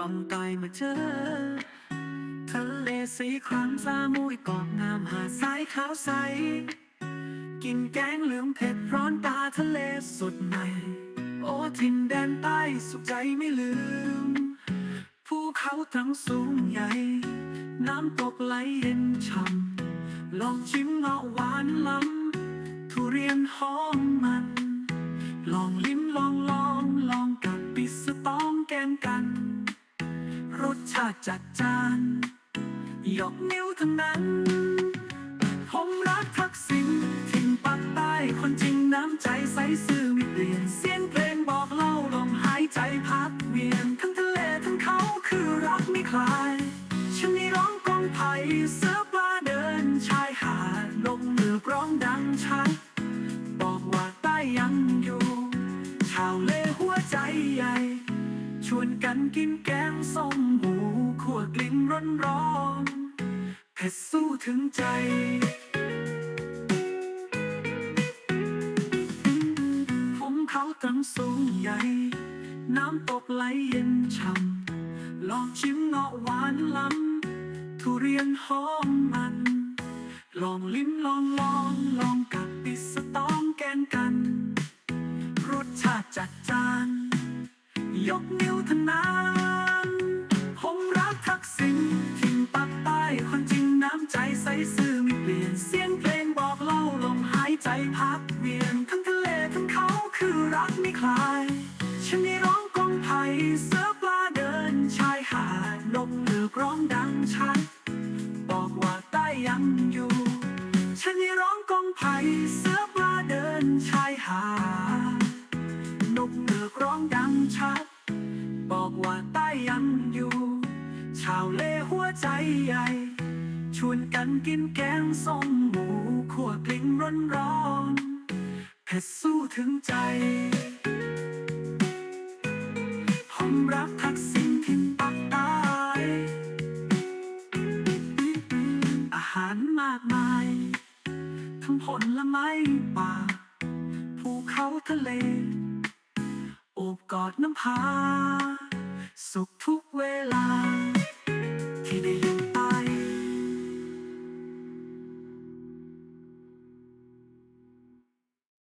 ล่องใต้มาเจอ ทะเลสีครามสามุยเกาะงามหาดทรายขาวใส กินแกงเหลืองเผ็ดร้อนตาทะเลสดใหม่ โอ้ทินแดนใต้สุขใจไม่ลืม ภูเขาทั้งสูงใหญ่ น้ำตกไหลเย็นช่ำลองชิมเงาะหวานล้ำทุเรียนหอมมัน ลองลิ รสชาติจัดจาน ยกนิ้วทั้งนั้น ผมรักทักษิณถิ่นปากใต้คนจริงน้ำใจใสซื่อไม่เปลี่ยนเสียงเพลงบอกเล่าลมหายใจพัดเวียนทั้งทะเลทั้งเขาคือรักไม่คลายฉันนี่ร้องกองไผ่เสือปลาเดินชายหาดลงเรือร้องดังชัดบอกว่าใต้ยังอยู่ ชาวเล วนกันกินแกงส้มหมูขั่วกลิ่นร้อนร้อนเผ็ดสู้ถึงใจผมเขาตั้งสูงใหญ่ น้ำตกไหลเย็นช่ำลองชิมเงาะหวานล้ำทุเรียนหอมมัน ลองลิ้มลองลองลอง ยกนิ้วทั้งนั้นผมรักทักษิณถิ่นปากใต้คนจริงน้ำใจใสซื่อไม่เปลี่ยนเสียงเพลงบอกเล่าลมหายใจพัดเวียนทั้งทะเลทั้งเขาคือรักไม่คลายฉันนี่ร้องกองไผ่เสือปลาเดินชายหาดลมเรือกร้องดังชัดบอกว่าใต้ยังอยู่ ฉันนี่ร้องกองไผ่เสือปลาเดินชายหาด ว่าใต้ยังอยู่ ชาวเลหัวใจใหญ่ ชวนกันกินแกงส้มหมูขั่วกลิ่นร้อนร้อนเผ็ดสู้ถึงใจผมรักทักษิณถิ่นปากใต้อาหารมากมาย ทั้งผลไม้ป่าภูเขาทะเล โอบกอดน้ำพา สุขทุกเวลา